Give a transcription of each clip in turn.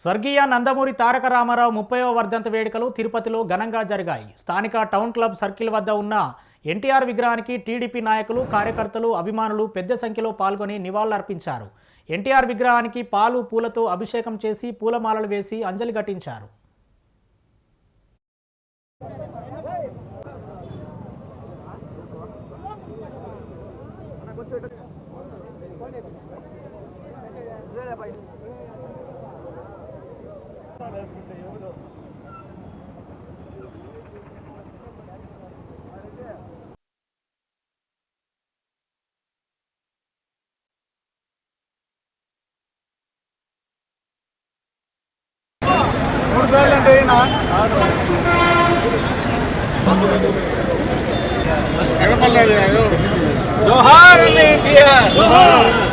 స్వర్గీయ నందమూరి తారక రామారావు ముప్పైవ వర్ధంతి వేడుకలు తిరుపతిలో ఘనంగా జరిగాయి. స్థానిక టౌన్ క్లబ్ సర్కిల్ వద్ద ఉన్న ఎన్టీఆర్ విగ్రహానికి టీడీపీ నాయకులు కార్యకర్తలు అభిమానులు పెద్ద సంఖ్యలో పాల్గొని నివాళులర్పించారు ఎన్టీఆర్ విగ్రహానికి పాలు పూలతో అభిషేకం చేసి పూలమాలలు వేసి అంజలి ఘటించారు. మూడు సార్లు అంటే ఈయన జోహార్ ఎన్టీఆర్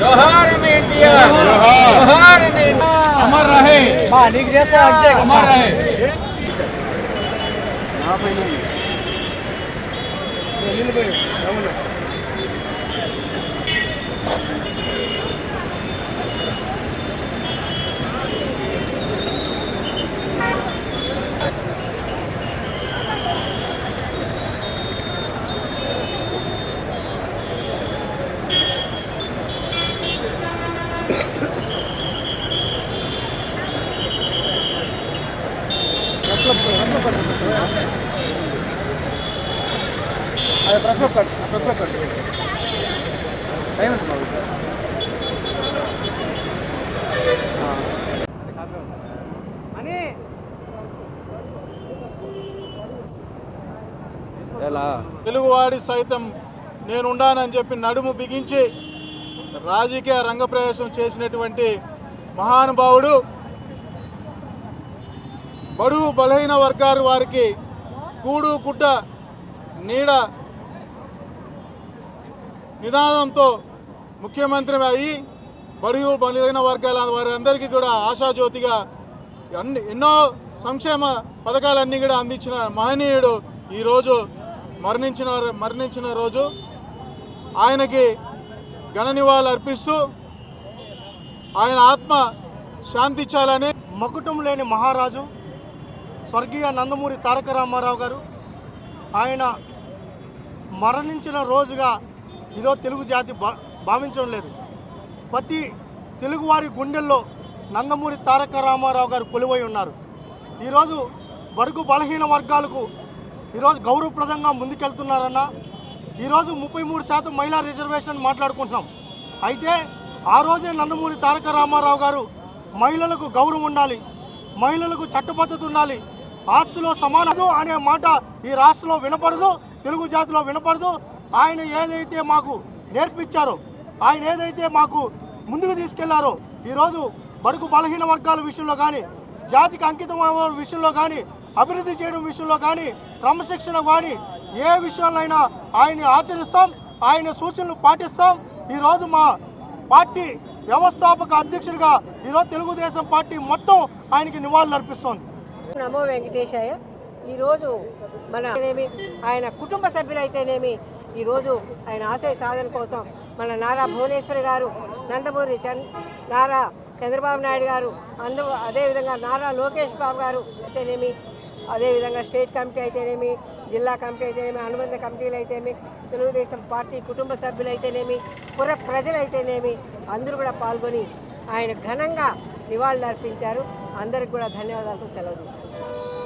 జోహార్ ఎన్టీఆర్ జోహార్ అమర్ రహే నీకు చేస్తా అమర్ రహే అది ప్రశ్న కట్ ప్రశ్న కట్ టైం ఎంత ఎలా తెలుగువాడి సైతం నేనుండానని చెప్పి నడుము బిగించి రాజకీయ రంగప్రవేశం చేసినటువంటి మహానుభావుడు బడుగు బలహీన వర్గాల వారికి కూడు గుడ్డ నీడ నిదానంతో ముఖ్యమంత్రి అయ్యి బడుగు బలహీన వర్గాల వారందరికీ కూడా ఆశాజ్యోతిగా అన్ని ఎన్నో సంక్షేమ పథకాలన్నీ కూడా అందించిన మహనీయుడు ఈరోజు మరణించిన మరణించిన రోజు. ఆయనకి ఘన నివాళులు అర్పిస్తూ ఆయన ఆత్మ శాంతించాలని మకుటం లేని మహారాజు స్వర్గీయ నందమూరి తారక రామారావు గారు ఆయన మరణించిన రోజుగా ఈరోజు తెలుగు జాతి భా- భావించడం లేదు. ప్రతి తెలుగువారి గుండెల్లో నందమూరి తారక రామారావు గారు కొలువై ఉన్నారు. ఈరోజు బడుగు బలహీన వర్గాలకు ఈరోజు గౌరవప్రదంగా ముందుకెళ్తున్నారన్న ఈరోజు ముప్పై మూడు శాతం మహిళా రిజర్వేషన్ మాట్లాడుకుంటున్నాం. అయితే ఆ రోజే నందమూరి తారక రామారావు గారు మహిళలకు గౌరవం ఉండాలి మహిళలకు చట్టబద్ధత ఉండాలి. ఆస్తులో సమానదు అనే మాట ఈ రాష్ట్రంలో వినపడదు తెలుగు జాతిలో వినపడదు. ఆయన ఏదైతే మాకు నేర్పించారో ఆయన ఏదైతే మాకు ముందుకు తీసుకెళ్ళారో ఈరోజు బడుగు బలహీన వర్గాల విషయంలో కానీ జాతికి అంకితం విషయంలో కానీ అభివృద్ధి చేయడం విషయంలో కానీ క్రమశిక్షణ కానీ ఏ విషయంలో ఆయన్ని ఆచరిస్తాం ఆయన సూచనలు పాటిస్తాం. ఈరోజు మా పార్టీ వ్యవస్థాపక అధ్యక్షుడిగా ఈరోజు తెలుగుదేశం పార్టీ మొత్తం ఆయనకి నివాళులర్పిస్తోంది నమో వెంకటేశాయ ఈరోజు మన ఆయన కుటుంబ సభ్యులైతేనేమి ఈరోజు ఆయన ఆశయ సాధన కోసం మన నారా భువనేశ్వరి గారు నందమూరి చంద్ నారా చంద్రబాబు నాయుడు గారు అందు అదేవిధంగా నారా లోకేష్ బాబు గారు అయితేనేమి అదేవిధంగా స్టేట్ కమిటీ అయితేనేమి జిల్లా కమిటీ అయితేనేమి అనుబంధ కమిటీలు అయితేనేమి తెలుగుదేశం పార్టీ కుటుంబ సభ్యులు అయితేనేమి పుర ప్రజలైతేనేమి అందరూ కూడా పాల్గొని ఆయన ఘనంగా నివాళులు అర్పించారు అందరికి కూడా ధన్యవాదాలతో సెలవు తీసుకున్నారు